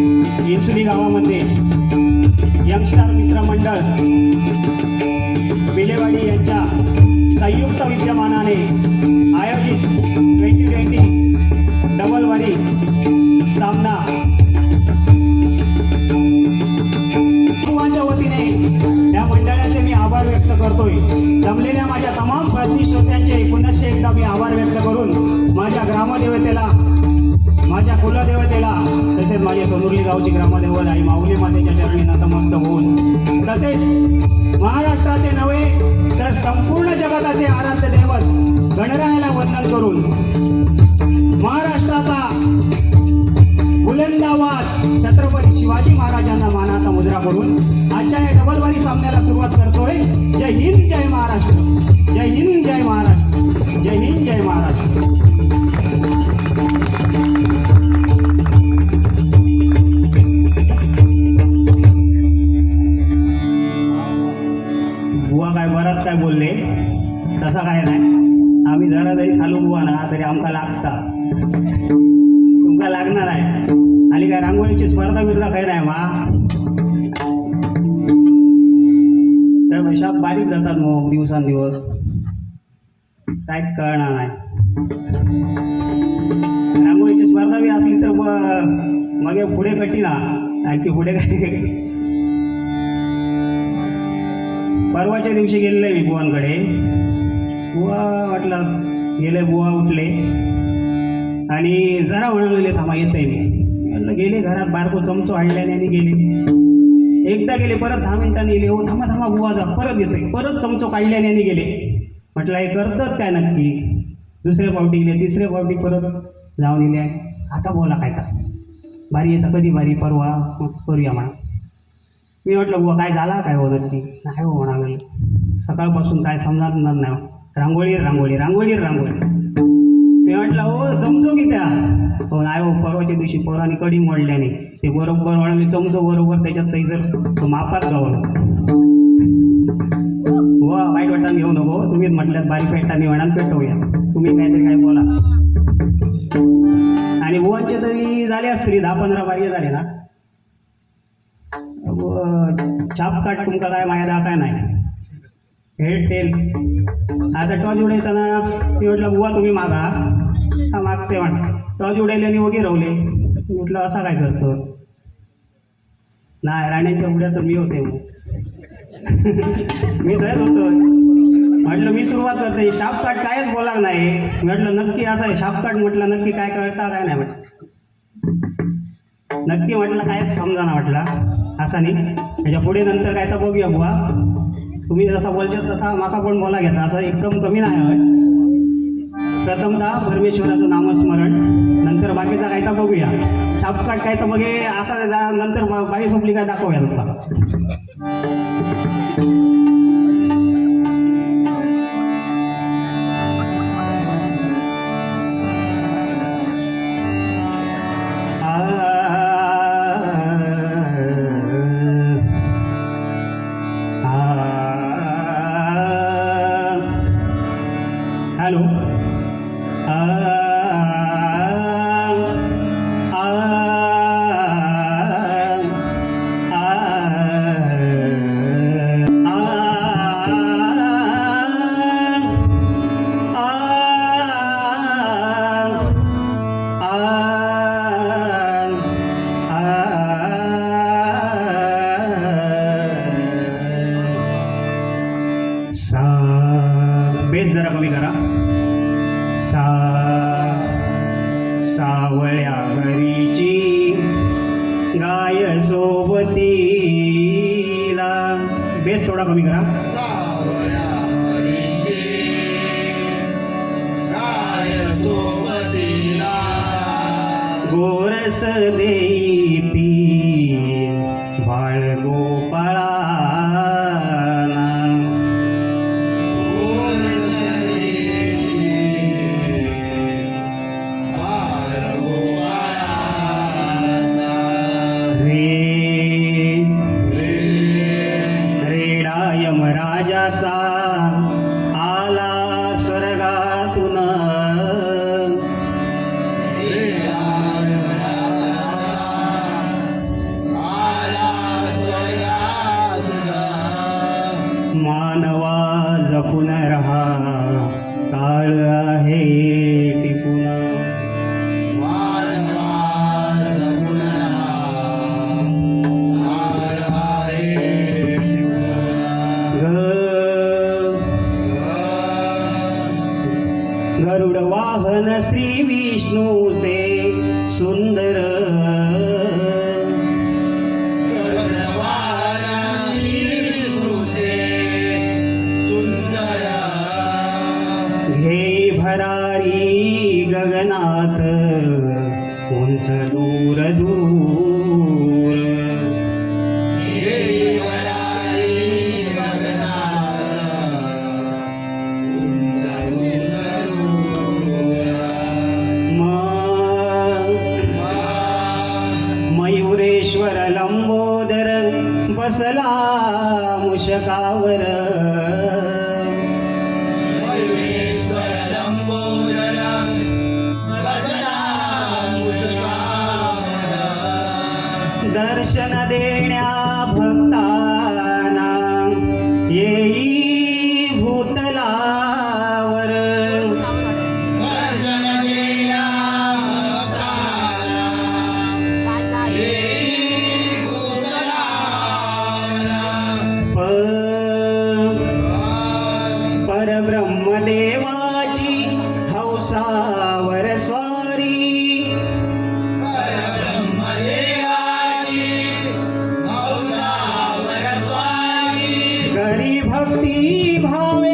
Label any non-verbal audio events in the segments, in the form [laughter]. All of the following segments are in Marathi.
झालेल्या गावामध्ये यंगस्टार मित्र मंडळ बिलेवाडी यांच्या संयुक्त विद्यमानाने आयोजित ट्वेंटी ट्वेंटी डबलवारी सामना. कुटुंबाच्या वतीने या मंडळाचे मी आभार व्यक्त करतोय. जमलेल्या माझ्या तमाम प्रतिश्रोत्यांचे पुनश्च एकदा मी आभार व्यक्त करून माझ्या ग्रामदेवतेला माझ्या कुलदेवतेला तसेच माझ्या सोनुर्ली गावची ग्रामदेवत आई माऊली मातेच्या चरणी नतमस्त होऊन तसेच महाराष्ट्राचे नव्हे तर संपूर्ण जगताचे आराध्य दैवत गणरायाला वंदन करून महाराष्ट्राचा बुलंदावाद छत्रपती शिवाजी महाराजांना मानाचा मुद्रा करून आजच्या या डबलवारी सामन्याला सुरुवात करतोय. जय हिंद जय महाराष्ट्र. जय हिंद जय महाराष्ट्र. जय हिंद जय महाराष्ट्र. तसा काय नाही. आम्ही जरा जरी खालू बुवा ना तरी आमका लागता. तुमका लागणार आहे. आणि काय रांगोळीची स्पर्धा बिर्धा काही नाही मा तर पैसा बारीक जातात मग दिवसांदिवस. काय कळणार नाही. रांगोळीची स्पर्धा बी असली तर मग पुढे कठी ना आणखी पुढे काय? परवाच्या दिवशी गेलेलो आहे मी भुवनकडे बुवा वाटलं. गेले बुवा उठले. आणि जरा वळवले थांबा येत आहे मी. म्हटलं गेले घरात बारको चमचो आणल्याने आणि गेले. एकदा गेले परत दहा मिनिटांनी गेले. हो थांबा थांबा बुवा जा. परत येते परत चमचो काढल्याने आणि गेले. म्हटलं हे करतात काय नक्की? दुसऱ्या पावटी गेले तिसऱ्या पावटी परत जाऊन गेले आता बोला काय का भारी येतं कधी भारी परवा मग करूया म्हणा. मी म्हटलं बुवा काय झाला काय हो नक्की नाही हो म्हणाले. सकाळपासून काय समजणार नाही. रांगोळी रांगोळी रांगोळी रांगोळी. मी म्हटलं हो जमतो की त्या? हो नाही हो परवाच्या दिवशी पोराने कडी मोडल्याने. ते बरोबर म्हणाले चमचो बरोबर त्याच्यात थंयसर तो मापात गावलं हो वाईट वाटतं घेऊ नको हो. तुम्हीच म्हटल्यात बारीक पेटाने म्हणाल पेटवूया. तुम्ही काहीतरी काय बोला. आणि वचे तरी झाले असतील दहा पंधरा बारी झाले ना. छाप काट तुमका काय मायदा काय नाही. हेड टेल आता टॉच उडायताना मी म्हटलं बुवा तुम्ही मागा. हा मागते म्हण. टॉच उडायल्याने वगैरे रवले म्हटलं असा काय करतो? नाही राण्यांच्या उड्या तर मी होते. मग. [laughs] मी तयार होतो. म्हटलं मी सुरुवात करते शापकाट कायच बोला नाही. म्हटलं नक्की असं आहे. शापकाट म्हटलं नक्की काय कळता काय नाही म्हटलं. नक्की म्हटलं कायच समजा ना म्हटलं. असा नाही. त्याच्या पुढे नंतर काय तर बघूया बुवा. तुम्ही जसा बोलतात तसा माका पण बोला घेता असं एकदम कमी नाही होय प्रथमतः परमेश्वराचं नामस्मरण नंतर बाकीचा काय तर बघूया. छापकाट काय तर मग असा जा- नंतर बाई सोपली काय दाखवूया तुमचा सा बेस जरा कमी करा. सा सावळ्या घरीची गाय सोबतीला. बेस थोडा कमी करा. गोरस देईती विष्णुते सुन्दर ভক্তি ভাবে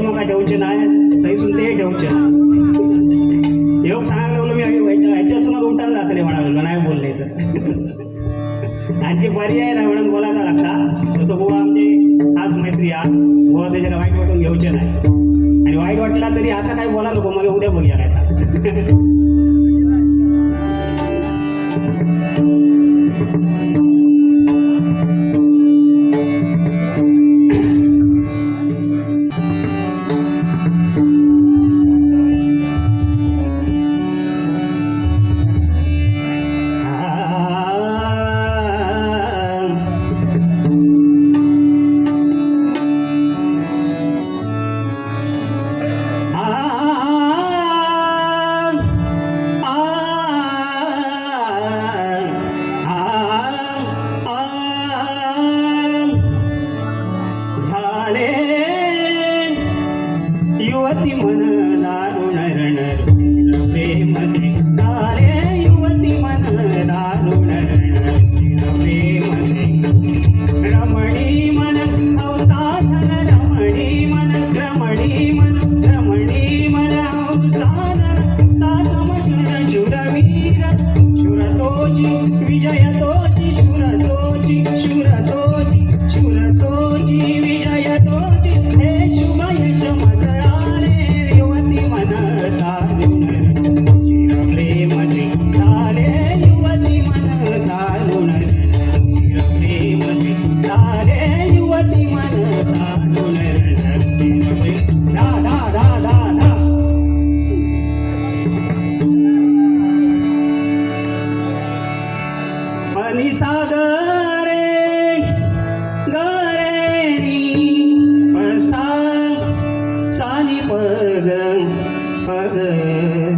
तरी म्हाका घेवचे ना थंयसून ते घेवचे ना ह्यो सांगायला लागलो मी हाच्यासूनच उठान जातले म्हणा लागलो नाही बोलले तर आणखी पर्याय नाही म्हणून बोलायचा लागता जसं बुवा आमची आज मैत्री आज बुवा त्याच्या वाईट वाटून घेवचे नाही आणि वाईट वाटला तरी आता काय बोला नको मग उद्या बोलूया काय Father,